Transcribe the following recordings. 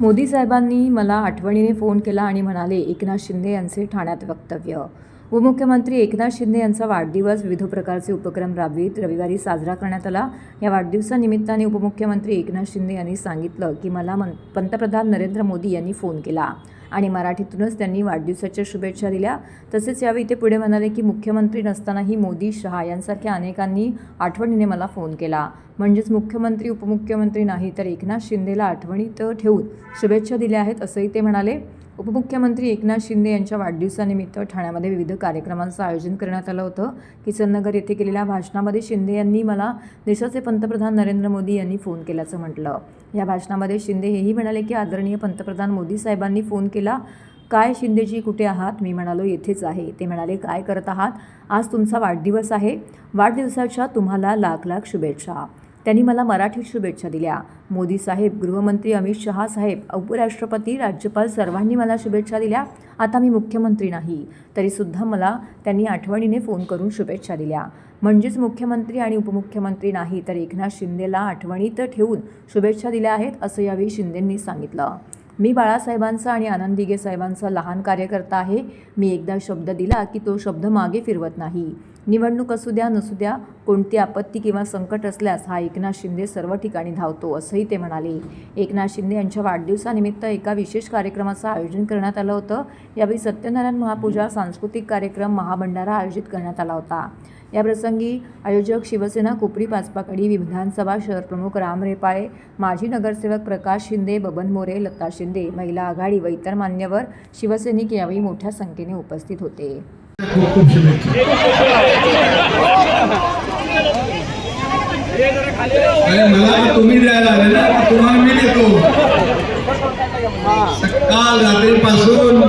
मोदी साहेबांनी मला आठवणीने फोन केला आणि म्हणाले एकनाथ शिंदे यांचे ठाण्यात वक्तव्य. उपमुख्यमंत्री एकनाथ शिंदे यांचा वाढदिवस विविध प्रकारचे उपक्रम राबवित. रविवारी साजरा करण्यात आला. या वाढदिवसानिमित्ताने उपमुख्यमंत्री एकनाथ शिंदे यांनी सांगितलं की मला मन पंतप्रधान नरेंद्र मोदी यांनी फोन केला. आणि मराठीतूनच त्यांनी वाढदिवसाच्या शुभेच्छा दिल्या. तसेच यावेळी ते पुढे म्हणाले की मुख्यमंत्री नसतानाही मोदी शहा यांसारख्या अनेकांनी आठवणीने मला फोन केला. म्हणजेच मुख्यमंत्री उपमुख्यमंत्री नाही तर एकनाथ शिंदेला आठवणीत ठेवून शुभेच्छा दिल्या आहेत असंही ते म्हणाले. उपमुख्यमंत्री एकनाथ शिंदे यांच्या वाढदिवसानिमित्त ठाण्यामध्ये विविध कार्यक्रमांचं आयोजन करण्यात आलं होतं. किसननगर येथे केलेल्या भाषणामध्ये शिंदे यांनी मला देशाचे पंतप्रधान नरेंद्र मोदी यांनी फोन केल्याचं म्हटलं. या भाषणामध्ये शिंदे हेही म्हणाले की आदरणीय पंतप्रधान मोदी साहेबांनी फोन केला. काय शिंदेजी कुठे आहात? मी म्हणालो येथेच आहे. ते म्हणाले काय करत आहात? आज तुमचा वाढदिवस आहे. वाढदिवसाच्या तुम्हाला लाख लाख शुभेच्छा. त्यांनी मला मराठी शुभेच्छा दिल्या. मोदी साहेब गृहमंत्री अमित शहा साहेब उपराष्ट्रपती राज्यपाल सर्वांनी मला शुभेच्छा दिल्या. आता मी मुख्यमंत्री नाही. तरीसुद्धा मला त्यांनी आठवणीने फोन करून शुभेच्छा दिल्या. म्हणजेच मुख्यमंत्री आणि उपमुख्यमंत्री नाही तर एकनाथ शिंदेला आठवणीत ठेवून शुभेच्छा दिल्या आहेत असं यावेळी शिंदेंनी सांगितलं. मी बाळासाहेबांचा आणि आनंद दिघे साहेबांचा लहान कार्यकर्ता आहे. मी एकदा शब्द दिला की तो शब्द मागे फिरवत नाही. निवडणूक असू द्या नसू द्या कोणती आपत्ती किंवा संकट असल्यास हा एकनाथ शिंदे सर्व ठिकाणी धावतो असंही ते म्हणाले. एकनाथ शिंदे यांच्या वाढदिवसानिमित्त एका विशेष कार्यक्रमाचं आयोजन करण्यात आलं होतं. यावेळी सत्यनारायण महापूजा सांस्कृतिक कार्यक्रम महाभंडारा आयोजित करण्यात आला होता. याप्रसंगी आयोजक शिवसेना कोपरी पाचपाकडी विधानसभा शहरप्रमुख राम रेपाळे माजी नगरसेवक प्रकाश शिंदे बबन मोरे लता शिंदे महिला आघाडी व इतर मान्यवर शिवसैनिक यावेळी मोठ्या संख्येने उपस्थित होते. खूप खूप शुभेच्छा अरे मला तुम्ही द्यायला आले ना तुम्हाला मी देतो. सकाळ रात्रीपासून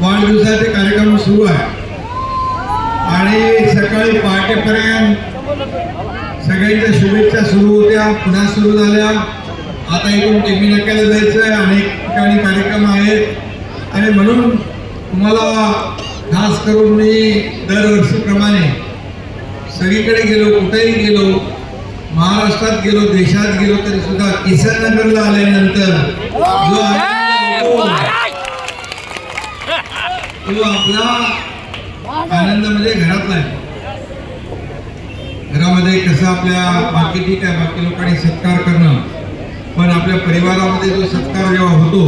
वाढदिवसाचे कार्यक्रम सुरू आहे. आणि सकाळी पहाटेपर्यंत सगळ्यांच्या शुभेच्छा सुरू होत्या पुन्हा सुरू झाल्या. आता इकडून टेमी नाक्याला जायचं आहे अनेक ठिकाणी कार्यक्रम आहेत. आणि म्हणून तुम्हाला खास करून मी दरवर्षीप्रमाणे सगळीकडे गेलो कुठेही गेलो महाराष्ट्रात गेलो देशात गेलो तरी सुद्धा किसननगरला आल्यानंतर जो आनंद तो आपला आनंद म्हणजे घरातला आहे. घरामध्ये कसं आपल्या बाकी ठीक आहे बाकी लोकांनी सत्कार करणं पण आपल्या परिवारामध्ये जो सत्कार जेव्हा होतो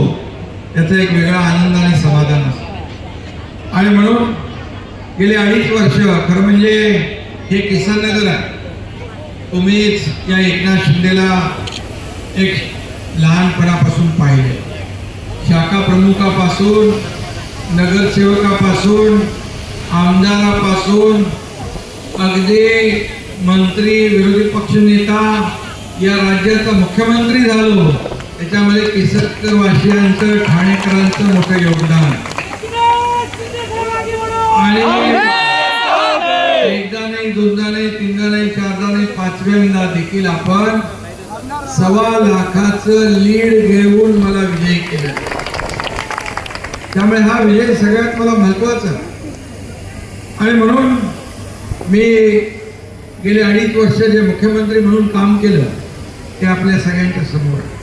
त्याचा एक वेगळा आनंद आणि समाधान असतं. आणि म्हणून गेले अडीच वर्ष खरं म्हणजे हे किसन नगर आहे. तुम्हीच या एकनाथ शिंदेला एक लहानपणापासून पाहिले. शाखा प्रमुखापासून नगरसेवकापासून आमदारापासून अगदी मंत्री विरोधी पक्षनेता या राज्याचा मुख्यमंत्री झालो. त्याच्यामध्ये किसतकर वाशियांचं ठाणेकरांचं मोठं योगदान. आहे. आणि एकदा नाही दोनदा नाही तीनदा नाही चारदा नाही पाचव्यांदा देखील आपण सव्वा लाखाचं लीड घेऊन मला विजय केला. त्यामुळे हा विजय सगळ्यात मला महत्त्वाचा. आणि म्हणून मी गेले अडीच वर्ष जे मुख्यमंत्री म्हणून काम केलं ते आपल्या सगळ्यांच्या समोर. आहे